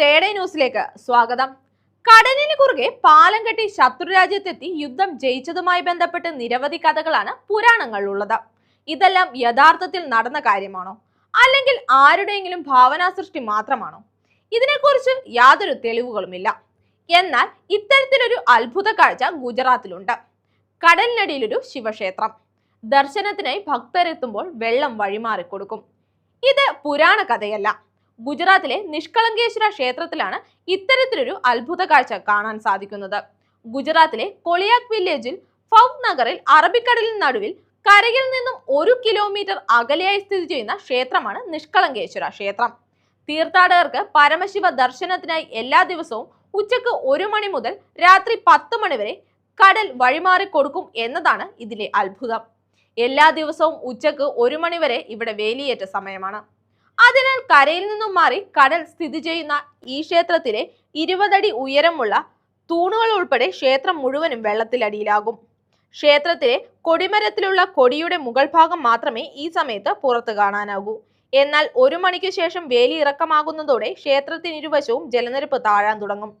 തേടേ ന്യൂസിലേക്ക് സ്വാഗതം. കടലിന് കുറുകെ പാലം കെട്ടി ശത്രുരാജ്യത്തെത്തി യുദ്ധം ജയിച്ചതുമായി ബന്ധപ്പെട്ട് നിരവധി കഥകളാണ് പുരാണങ്ങളിലുള്ളത്. ഇതെല്ലാം യഥാർത്ഥത്തിൽ നടന്ന കാര്യമാണോ? അല്ലെങ്കിൽ ആരുടെയെങ്കിലും ഭാവനാ സൃഷ്ടി മാത്രമാണോ? ഇതിനെക്കുറിച്ച് യാതൊരു തെളിവുകളുമില്ല. എന്നാൽ ഇത്തരത്തിലൊരു അത്ഭുത കാഴ്ച ഗുജറാത്തിലുണ്ട്. കടലിനടിയിലൊരു ശിവക്ഷേത്രം. ദർശനത്തിനായി ഭക്തരെത്തുമ്പോൾ വെള്ളം വഴിമാറിക്കൊടുക്കും. ഇത് പുരാണ കഥയല്ല. ഗുജറാത്തിലെ നിഷ്കളങ്കേശ്വര ക്ഷേത്രത്തിലാണ് ഇത്തരത്തിലൊരു അത്ഭുത കാഴ്ച കാണാൻ സാധിക്കുന്നത്. ഗുജറാത്തിലെ കൊളിയാക് വില്ലേജിൽ ഫൗദ് നഗറിൽ അറബിക്കടലിന് നടുവിൽ കരയിൽ നിന്നും ഒരു കിലോമീറ്റർ അകലെയായി സ്ഥിതി ചെയ്യുന്ന ക്ഷേത്രമാണ് നിഷ്കളങ്കേശ്വര ക്ഷേത്രം. തീർത്ഥാടകർക്ക് പരമശിവ ദർശനത്തിനായി എല്ലാ ദിവസവും ഉച്ചയ്ക്ക് ഒരു മണി മുതൽ രാത്രി പത്ത് മണി വരെ കടൽ വഴിമാറി കൊടുക്കും എന്നതാണ് ഇതിലെ അത്ഭുതം. എല്ലാ ദിവസവും ഉച്ചയ്ക്ക് ഒരു മണി വരെ ഇവിടെ വേലിയേറ്റ സമയമാണ്. അതിനാൽ കരയിൽ നിന്നും മാറി കടൽ സ്ഥിതി ചെയ്യുന്ന ഈ ക്ഷേത്രത്തിലെ ഇരുപതടി ഉയരമുള്ള തൂണുകൾ ഉൾപ്പെടെ ക്ഷേത്രം മുഴുവനും വെള്ളത്തിലടിയിലാകും ക്ഷേത്രത്തിലെ കൊടിമരത്തിലുള്ള കൊടിയുടെ മുകൾ ഭാഗം മാത്രമേ ഈ സമയത്ത് പുറത്ത് കാണാനാകൂ. എന്നാൽ ഒരു മണിക്ക് ശേഷം വേലി ഇറക്കമാകുന്നതോടെ ക്ഷേത്രത്തിനിരുവശവും ജലനിരപ്പ് താഴാൻ തുടങ്ങും.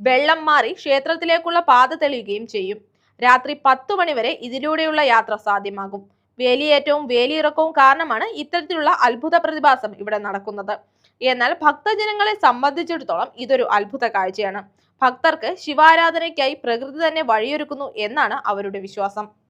വെള്ളം മാറി ക്ഷേത്രത്തിലേക്കുള്ള പാത തെളിയുകയും ചെയ്യും. രാത്രി പത്തു മണിവരെ ഇതിലൂടെയുള്ള യാത്ര സാധ്യമാകും. വേലിയേറ്റവും വേലിയിറക്കവും കാരണമാണ് ഇത്തരത്തിലുള്ള അത്ഭുത പ്രതിഭാസം ഇവിടെ നടക്കുന്നത്. എന്നാൽ ഭക്തജനങ്ങളെ സംബന്ധിച്ചിടത്തോളം ഇതൊരു അത്ഭുത കാഴ്ചയാണ്. ഭക്തർക്ക് ശിവാരാധനയ്ക്കായി പ്രകൃതി തന്നെ വഴിയൊരുക്കുന്നു എന്നാണ് അവരുടെ വിശ്വാസം.